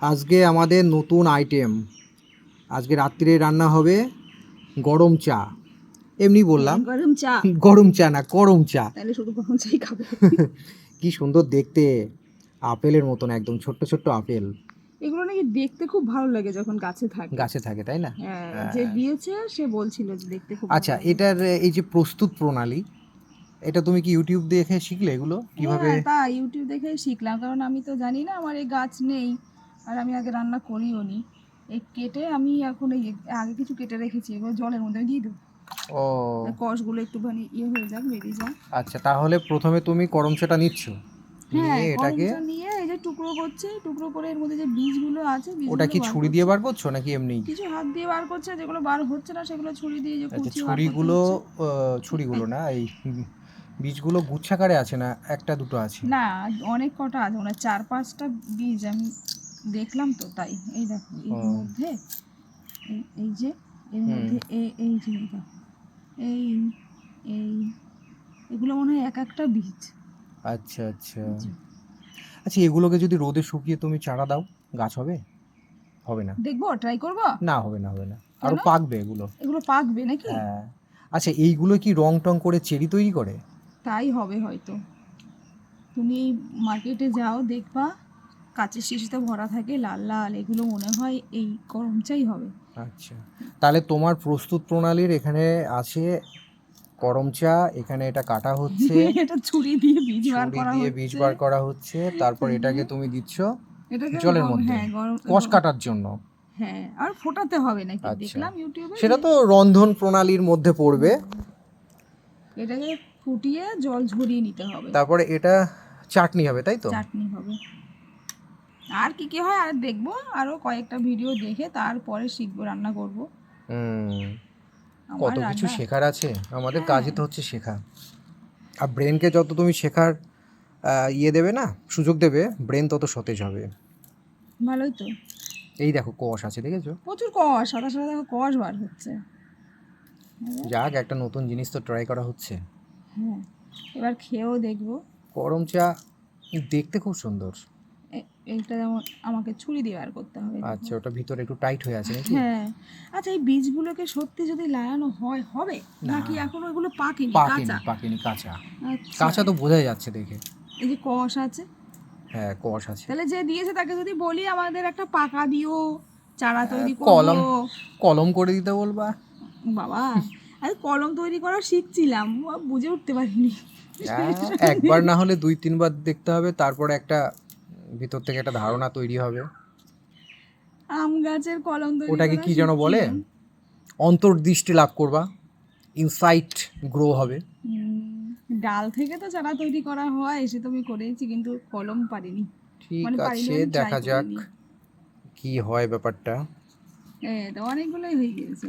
আজকে আমাদের নতুন আইটেম আজকে রাত্রিরে রান্না হবে গরম চা। এমনি বললাম। গরম চা। গরম চা না গরম চা। তাহলে শুধু গরম চাই খাবে। কি সুন্দর দেখতে। আপেলের মতন একদম ছোট্ট ছোট্ট আপেল। এগুলো নাকি দেখতে খুব ভালো লাগে যখন গাছে থাকে। গাছে থাকে তাই না? হ্যাঁ হ্যাঁ। যে দিয়েছে সে বলছিল যে দেখতে খুব আচ্ছা এটার এই যে প্রস্তুত প্রণালী এটা তুমি কি ইউটিউব দেখে শিখলে এগুলো? কীভাবে? হ্যাঁ, তা ইউটিউব দেখে শিখলাম। কারণ আমি তো জানি না আমার এই গাছ নেই। আর আমি আগে রান্না করিও নি। এই কেটে আমি এখন এই আগে কিছু কেটে রেখেছি এবার জলের মধ্যে দিয়ে দেবো। ও। কষগুলো একটুখানি ইয়ে হয়ে যাক বেরিয়ে যাক। আচ্ছা তাহলে প্রথমে তুমি গরম চাটা নিচ্ছ। হ্যাঁ এটাকে নিয়ে এই যে টুকরো করছে টুকরো করে এর মধ্যে যে বীজগুলো আছে ওটা কি ছুরি দিয়ে বার করছ নাকি এমনি? কিছু হাত দিয়ে বার করছে যেগুলো বার হচ্ছে না সেগুলো ছুরি দিয়ে যে আচ্ছা কুচি ছুরিগুলো ছুরিগুলো না এই বীজগুলো গুচ্ছাকারে আছে না একটা দুটো আছে? না অনেক কটা আছে মানে চার পাঁচটা বীজ আমি দেখলাম তো তাই এই দেখো এর মধ্যে এই- যে এর মধ্যে এই এই যে এই এই এগুলো মনে হয় এক একটা বীজ। আচ্ছা আচ্ছা। আচ্ছা এগুলোকে যদি রোদে শুকিয়ে তুমি চারা দাও গাছ হবে? হবে না। দেখব ট্রাই করব? না হবে না হবে না। আরও পাকবে এগুলো। এগুলো পাকবে নাকি? হ্যাঁ। আচ্ছা এইগুলো কি রং টং করে চেরি তৈরি করে? তাই হবে হয়তো। তুমি মার্কেটে যাও দেখবা কাঁচের শিশিতে ভরা থাকে লাল লাল এগুলো মনে হয় এই গরম চাই হবে। আচ্ছা। তাহলে তোমার প্রস্তুত প্রণালীর এখানে আছে করম চা এখানে এটা কাটা হচ্ছে এটা ছুরি দিয়ে বীজ বার করা দিয়ে বীজ বার করা হচ্ছে তারপর এটাকে তুমি দিচ্ছ জলের মধ্যে? হ্যাঁ কষ কাটার জন্য। হ্যাঁ আর ফোটাতে হবে নাকি? আচ্ছা। দেখলাম ইউটিউবে সেটা তো রন্ধন প্রণালীর মধ্যে পড়বে। এটাকে ফুটিয়ে জল ঝরিয়ে নিতে হবে। তারপরে এটা চাটনি হবে তাই তো? চাটনি হবে। আর কি কি হয় আর দেখব আরও কয়েকটা ভিডিও দেখে তারপরে শিখব রান্না করব। কত কিছু শেখার আছে? আমাদের হ্যাঁ। কাজই তো হচ্ছে শেখা। আর ব্রেনকে যত তুমি শেখার ইয়ে দেবে না সুযোগ দেবে ব্রেন তত সতেজ হবে। ভালোই তো। এই দেখো কষ আছে দেখেছ? প্রচুর কষ সাদা সাদা দেখো কষ বার হচ্ছে। যাক একটা নতুন জিনিস তো ট্রাই করা হচ্ছে। হ্যাঁ এবার খেয়েও দেখব। গরম চা দেখতে খুব সুন্দর। এ- এইটা যেমন আমাকে ছুরি দিয়ে বার করতে হবে। আচ্ছা ওটা ভিতরে একটু টাইট হয়ে আছে নাকি? হ্যাঁ। আচ্ছা এই বীজগুলোকে সত্যি যদি লাগানো হয় হবে? নাকি এখন ওইগুলো পাকেনি কাঁচা? পাকেনি কাঁচা। আচ্ছা। কাঁচা তো বোঝাই যাচ্ছে দেখে। এই যে কষ আছে। হ্যাঁ কষ আছে। তাহলে যে দিয়েছে তাকে যদি বলি আমাদের একটা পাকা দিও চারা তৈরি হ্যাঁ, কলম। কলম করে দিতে বলবা? বাবা আমি কলম তৈরি করা শিখছিলাম বুঝে উঠতে পারিনি। হ্যাঁ, একবার না হলে দুই তিনবার দেখতে হবে তারপরে একটা ভিতর থেকে একটা ধারণা তৈরি হবে। আম গাছের কলম তৈরি ওটাকে কি যেন বলে? অন্তর্দৃষ্টি লাভ করবা। ইনসাইট গ্রো হবে। ডাল থেকে তো চারা তৈরি করা হয় সে তো আমি করেছি কিন্তু কলম পারিনি। ঠিক মানে আছে দেখা যাক কি হয় ব্যাপারটা। তো অনেকগুলোই হয়ে গিয়েছে।